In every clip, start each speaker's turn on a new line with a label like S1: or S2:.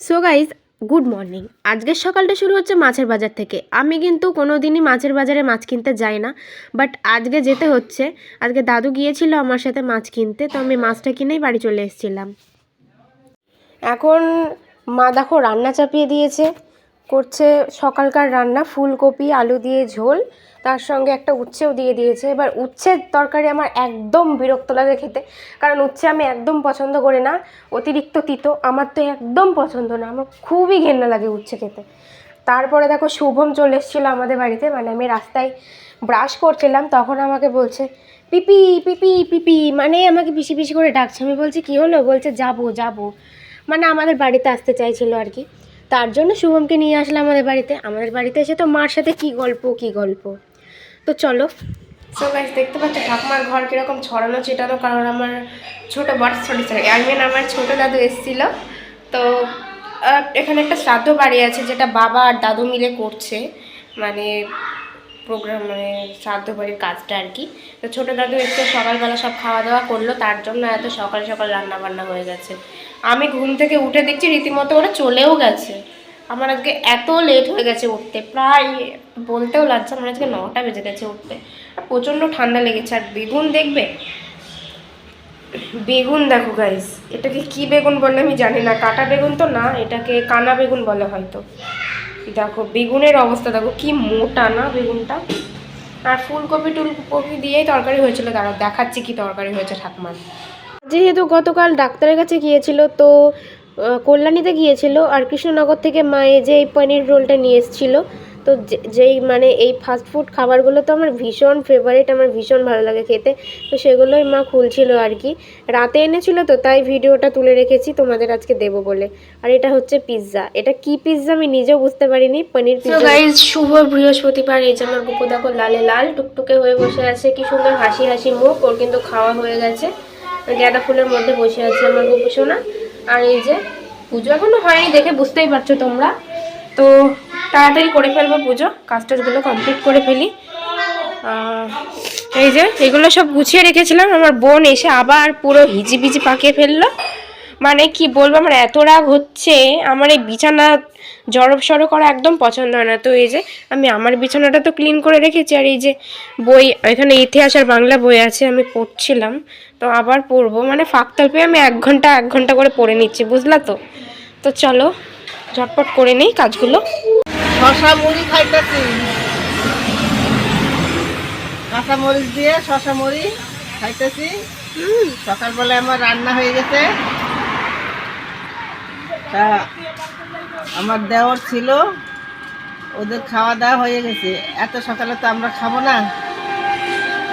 S1: So guys good morning আজকের সকালটা শুরু হচ্ছে মাছের বাজার থেকে। আমি কিন্তু কোনো দিনই মাছের বাজারে মাছ কিনতে যাই না বাট আজকে যেতে হচ্ছে। আজকে দাদু গিয়েছিল আমার সাথে মাছ কিনতে, তো আমি মাছটা কিনেই বাড়ি চলে এসেছিলাম। এখন মা দেখো রান্না চাপিয়ে দিয়েছে। করছে সকালকার রান্না, ফুলকপি, আলু দিয়ে ঝোল, তার সঙ্গে একটা উচ্ছেও দিয়ে দিয়েছে। এবার উচ্ছের তরকারি আমার একদম বিরক্ত লাগে খেতে, কারণ উচ্ছে আমি একদম পছন্দ করি না, অতিরিক্ত তিতো আমার তো একদম পছন্দ না, আমার খুবই ঘেন্না লাগে উচ্ছে খেতে। তারপরে দেখো শুভম চলে এসেছিল আমাদের বাড়িতে মানে আমি রাস্তায় ব্রাশ করছিলাম, তখন আমাকে বলছে, পিপি পিপি পিপি মানে আমাকে পিসি পিসি করে ডাকছে। আমি বলছি, কি হলো? বলছে, যাব যাব। মানে আমাদের বাড়িতে আসতে চাইছিল আর কি। তার জন্য শুভমকে নিয়ে আসলাম আমাদের বাড়িতে। আমাদের বাড়িতে এসে তো মার সাথে কি গল্প কি গল্প? তো চলো। সো গাইস দেখতে পাচ্ছ ঠাকুমার ঘর কীরকম ছড়ানো ছিটানো কারণ আমার ছোটো বড় সরি সরি আই মিন আমার ছোটো দাদু এসেছিল। তো এখানে একটা শ্রাদ্ধ বাড়ি আছে যেটা বাবা আর দাদু মিলে করছে। মানে প্রোগ্রাম মানে শ্রাদ্ধ বাড়ির কাজটা আর কি। তো ছোটো দাদু এসে সকালবেলা সব খাওয়া দাওয়া করল, তার জন্য এত সকাল সকাল রান্না বান্না হয়ে গেছে। আমি ঘুম থেকে উঠে দেখছি রীতিমতো ওরা চলেও গেছে। আমার আজকে এত লেট হয়ে গেছে উঠতে, প্রায় বলতেও লাগছে আমার আজকে নটা বেজে গেছে উঠতে। প্রচণ্ড ঠান্ডা লেগেছে, আর বেগুন দেখবে? বেগুন দেখো গাইস এটাকে কি বেগুন বলে আমি জানি না, কাটা বেগুন তো না, এটাকে কানা বেগুন বলে হয়তো। দেখো, বেগুনের অবস্থা, দেখো কি মোটা না বেগুনটা। আর ফুলকপি, টুলকপি দিয়েই তরকারি হয়েছিল দাঁড়া দেখাচ্ছি কি তরকারি হয়েছে ঠাকুমার। যেহেতু গতকাল ডাক্তারের কাছে গিয়েছিল, তো কল্যাণীতে গিয়েছিল, আর কৃষ্ণনগর থেকে মায়ে যে এই পনির রোলটা নিয়ে এসেছিল তো যে- যেই মানে এই ফাস্ট ফুড খাবারগুলো তো আমার ভীষণ ফেভারিট আমার ভীষণ ভালো লাগে খেতে। তো সেগুলোই মা খুলছিল আর কি। রাতে এনেছিল তো তাই ভিডিওটা তুলে রেখেছি তোমাদের আজকে দেবো বলে। আর এটা হচ্ছে পিৎজা এটা কি পিৎজা আমি নিজেও বুঝতে পারিনি পনির পিৎজা গাইজ শুভ বৃহস্পতিবার এই যে আমার গুপু দেখো লালে লাল টুকটুকে হয়ে বসে আছে। কি সুন্দর হাসি হাসি মুখ ওর কিন্তু খাওয়া হয়ে গেছে। গাঁদা ফুলের মধ্যে বসে আছে আমার গুপু সোনা আর এই যে পুজো এখনও হয়নি দেখে বুঝতেই পারছ তোমরা। তো তাড়াতাড়ি করে ফেলব পুজো, কাজ টাজগুলো কমপ্লিট করে ফেলি। এই যে, এগুলো সব গুছিয়ে রেখেছিলাম। আমার বোন এসে আবার পুরো হিজিবিজি পাকিয়ে ফেলল। মানে কি বলব, আমার এত রাগ হচ্ছে। আমার এই বিছানা জড়ব সড়ো করা একদম পছন্দ হয় না। তো এই যে, আমি আমার বিছানাটা তো ক্লিন করে রেখেছি। আর এই যে বই, এখানে ইতিহাস আর বাংলা বই আছে, আমি পড়ছিলাম। তো আবার পড়ব। মানে ফাঁকতাল পেয়ে আমি এক ঘণ্টা এক ঘণ্টা করে পড়ে নিচ্ছি, বুঝলা তো? তো চলো, ঝটপট করে নেই কাজগুলো।
S2: শশা মুড়ি খাইতেছি। কাঁচা মরিচ দিয়ে শশা মুড়ি খাইতেছি। সকালবেলা আমার রান্না হয়ে গেছে। তা আমার দেওয়ার ছিল, ওদের খাওয়া দাওয়া হয়ে গেছে। এত সকালে তো আমরা খাব না।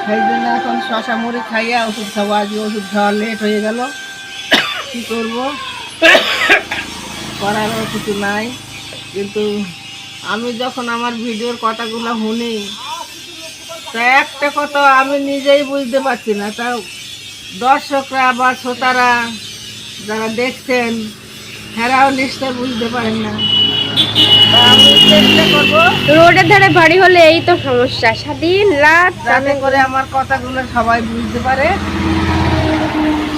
S2: সেই জন্য এখন শশা মুড়ি খাইয়া ওষুধ খাব। আজকে ওষুধ খাওয়া লেট হয়ে গেল। কী করব? করারও কিছু নাই। কিন্তু আমি যখন আমার ভিডিওর কথাগুলো শুনি তা একটা কথা আমি নিজেই বুঝতে পারছি না। তা দর্শকরা বা শ্রোতারা যারা দেখছেন হেরাও নিশ্চয় বুঝতে পারেন না।
S1: রোডের ধারে বাড়ি হলে এই তো সমস্যা। সাদিন রাত
S2: যাতে করে আমার কথাগুলো সবাই বুঝতে পারে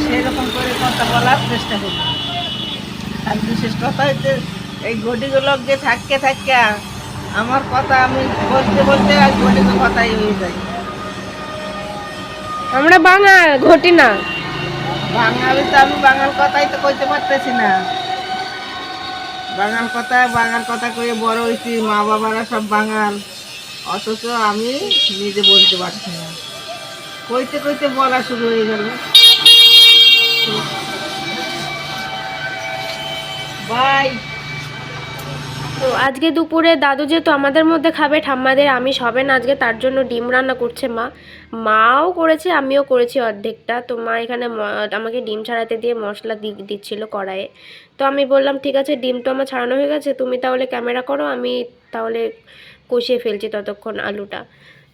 S2: সেরকম করে কথা বলার চেষ্টা করব। আর বিশেষ কথা হচ্ছে এই ঘটিগুলো যে থাকতে থাকতে আমার কথা আমি বলতে বলতে আর ঘটিগুলো কথাই হয়ে যায়।
S1: আমরা বাঙাল ঘটি না।
S2: বাঙালি তো আমি বাঙাল কথাই তো কইতে পারতেছি না। বাঙাল কথা বাঙাল কথা কয়ে বড় হয়েছি মা বাবারা সব বাঙাল। অথচ আমি নিজে বলতে পারছি না। কইতে কইতে বলা শুরু হয়ে গেল। বাই
S1: তো আজকে দুপুরে দাদু যেহেতু আমাদের মধ্যে খাবে, ঠাম্মাদের আমি সবে না, আজকে তার জন্য ডিম রান্না করছে মা। মাও করেছে, আমিও করেছি অর্ধেকটা। তো মা এখানে আমাকে ডিম ছাড়াতে দিয়ে মশলা দি, দিচ্ছিল কড়াইয়ে। তো আমি বললাম, ঠিক আছে, ডিম তো আমার ছাড়ানো হয়ে গেছে, তুমি তাহলে ক্যামেরা করো, আমি তাহলে কষিয়ে ফেলছি ততক্ষণ আলুটা।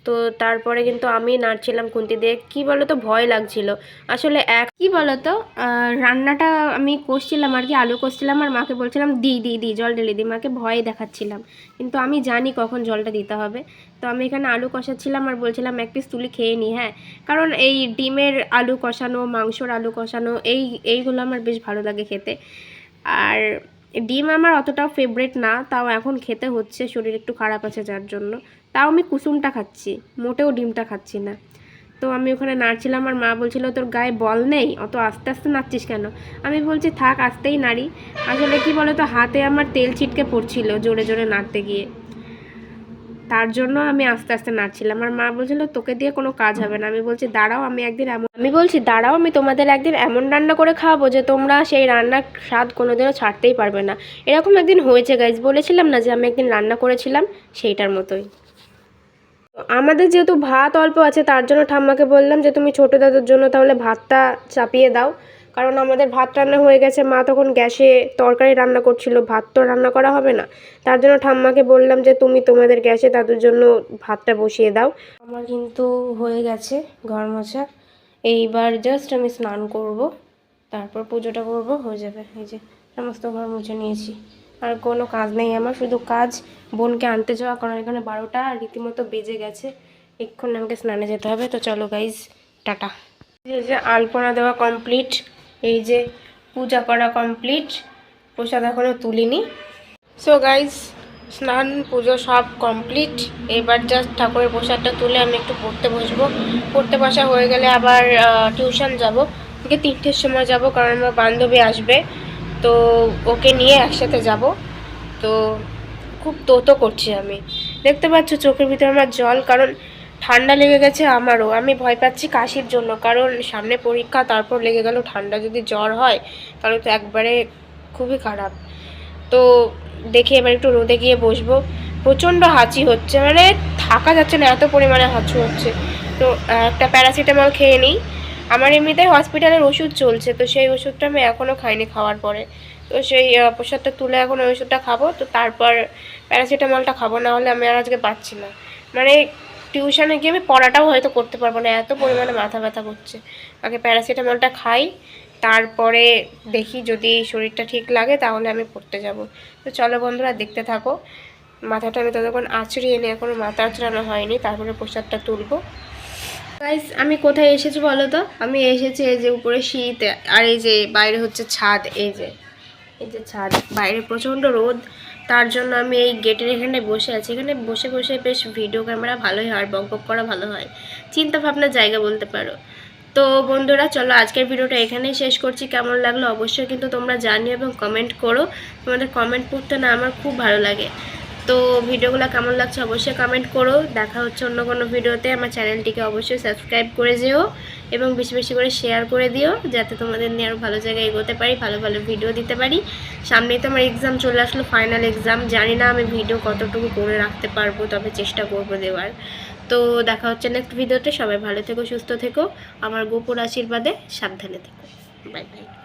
S1: তো তারপরে কিন্তু আমি নাড়ছিলাম খুন্তি দিয়ে। কী বলো তো ভয় লাগছিল। আসলে এক কী বলো তো রান্নাটা আমি কষছিলাম আর কি, আলু কষছিলাম আর মাকে বলছিলাম, দি দি দি, জল ঢেলে দিই মাকে ভয় দেখাচ্ছিলাম। কিন্তু আমি জানি কখন জলটা দিতে হবে। তো আমি এখানে আলু কষাচ্ছিলাম আর বলছিলাম, এক পিস তুলি খেয়ে নি। হ্যাঁ কারণ এই ডিমের আলু কষানো, মাংসর আলু কষানো, এই, এইগুলো আমার বেশ ভালো লাগে খেতে। আর ডিম আমার অতটাও ফেভারেট না, তাও এখন খেতে হচ্ছে, শরীর একটু খারাপ আছে যার জন্য। তাও আমি কুসুমটা খাচ্ছি, মোটেও ডিমটা খাচ্ছি না। তো আমি ওখানে নাড়ছিলাম, আর মা বলছিল, তোর গায়ে বল নেই, অত আস্তে আস্তে নাড়ছিস কেন? আমি বলছি, থাক, আস্তেই নাড়ি। আসলে কি বলো তো হাতে আমার তেল ছিটকে পড়ছিল জোরে জোরে নাড়তে গিয়ে। তার জন্য আমি আস্তে আস্তে নাড়ছিলাম আমার মা বলছিল, তোকে দিয়ে কোনো কাজ হবে না। আমি বলছি, দাঁড়াও, আমি একদিন এমন আমি বলছি, দাঁড়াও, আমি তোমাদের একদিন এমন রান্না করে খাওয়াবো যে তোমরা সেই রান্নার স্বাদ কোনোদিনও ছাড়তেই পারবে না। এরকম একদিন হয়েছে গাইজ বলেছিলাম না যে আমি একদিন রান্না করেছিলাম সেইটার মতোই। আমাদের যেহেতু ভাত অল্প আছে, তার জন্য ঠাম্মাকে বললাম যে, তুমি ছোটো দাদুর জন্য তাহলে ভাতটা চাপিয়ে দাও। কারণ আমাদের ভাত রান্না হয়ে গেছে, মা তখন গ্যাসে তরকারি রান্না করছিল, ভাত তো রান্না করা হবে না। তার জন্য ঠাম্মাকে বললাম যে, তুমি তোমাদের গ্যাসে তাদের জন্য ভাতটা বসিয়ে দাও। আমার কিন্তু হয়ে গেছে ঘর মোছা। এইবার জাস্ট আমি স্নান করব, তারপর পুজোটা করব, হয়ে যাবে। এই যে সমস্ত ঘর মুছে নিয়েছি। আর কোনো কাজ নেই আমার, শুধু কাজ, বোনকে আনতে যাওয়া, কারণ এখানে বারোটা রীতিমতো বেজে গেছে। এক্ষুনি আমাকে স্নানে যেতে হবে। তো চলো গাইজ টাটা। যে আলপনা দেওয়া কমপ্লিট এই যে পূজা করা কমপ্লিট প্রসাদ এখনও তুলিনি। সো গাইজ স্নান, পুজো সব কমপ্লিট এবার জাস্ট ঠাকুরের প্রসাদটা তুলে আমি একটু পড়তে বসবো। পড়তে বসা হয়ে গেলে আবার টিউশন যাব। ওকে তিনটের সময় যাব, কারণ আমার বান্ধবী আসবে। তো ওকে নিয়ে একসাথে যাব। তো খুব তোতো করছি আমি। দেখতে পাচ্ছ চোখের ভিতরে আমার জল, কারণ ঠান্ডা লেগে গেছে আমারও। আমি ভয় পাচ্ছি কাশির জন্য, কারণ সামনে পরীক্ষা, তারপর লেগে গেল ঠান্ডা। যদি জ্বর হয়, তাহলে তো একবারে খুবই খারাপ। তো দেখি এবার একটু রোদে গিয়ে বসবো। প্রচণ্ড হাঁচি হচ্ছে মানে থাকা যাচ্ছে না, এত পরিমাণে হাঁচি হচ্ছে। তো একটা প্যারাসিটামল খেয়ে নিই। আমার এমনিতেই হসপিটালের ওষুধ চলছে, তো সেই ওষুধটা আমি এখনও খাইনি খাওয়ার পরে। তো সেই প্রসাদটা তুলে এখন ওই ওষুধটা খাব, তো তারপর প্যারাসিটামলটা খাব, না হলে আমি আর আজকে পাচ্ছি না। মানে টিউশনে গিয়ে আমি পড়াটাও হয়তো করতে পারব না, এত পরিমাণে মাথা ব্যথা করছে। আগে প্যারাসিটামলটা খাই, তারপরে দেখি যদি শরীরটা ঠিক লাগে তাহলে আমি পড়তে যাব। তো চলো বন্ধুরা, দেখতে থাকো। মাথাটা আমি ততক্ষণ আঁচড়িয়ে নিয়ে এখনও মাথা আঁচড়ানো হয়নি, তারপরে প্রসাদটা তুলবো। গাইস আমি কোথায় এসেছি বলো তো? আমি এসেছি এই যে উপরে শীত, আর এই যে বাইরে হচ্ছে ছাদ, এই যে এই যে ছাদ। বাইরে প্রচণ্ড রোদ। তার জন্য আমি এই গেটের এখানে বসে আছি। এখানে বসে বসে বেশ ভিডিও ক্যামেরা ভালোই হয় বক বক করা ভালো হয়। চিন্তা ভাবনার জায়গা বলতে পারো। তো বন্ধুরা, চলো আজকের ভিডিওটা এখানেই শেষ করছি। কেমন লাগল অবশ্যই কিন্তু তোমরা জানিও এবং কমেন্ট করো। তোমাদের কমেন্ট পড়তে না আমার খুব ভালো লাগে। তো ভিডিওগুলো কেমন লাগছে অবশ্যই কমেন্ট করো। দেখা হচ্ছে অন্য কোনো ভিডিওতে আমার চ্যানেলটিকে অবশ্যই সাবস্ক্রাইব করে যেও। এবং বেশি বেশি করে শেয়ার করে দিও, যাতে তোমাদের নিয়ে আরও ভালো জায়গায় এগোতে পারি, ভালো ভালো ভিডিও দিতে পারি। সামনেই তো আমার এক্সাম চলে আসলো ফাইনাল এক্সাম জানি না আমি ভিডিও কতটুকু করে রাখতে পারব, তবে চেষ্টা করব দেওয়ার। তো দেখা হচ্ছে নেক্সট ভিডিওতে সবাই ভালো থেকো, সুস্থ থেকো। আমার গোপুর আশীর্বাদে সাবধানে থেকো। Bye bye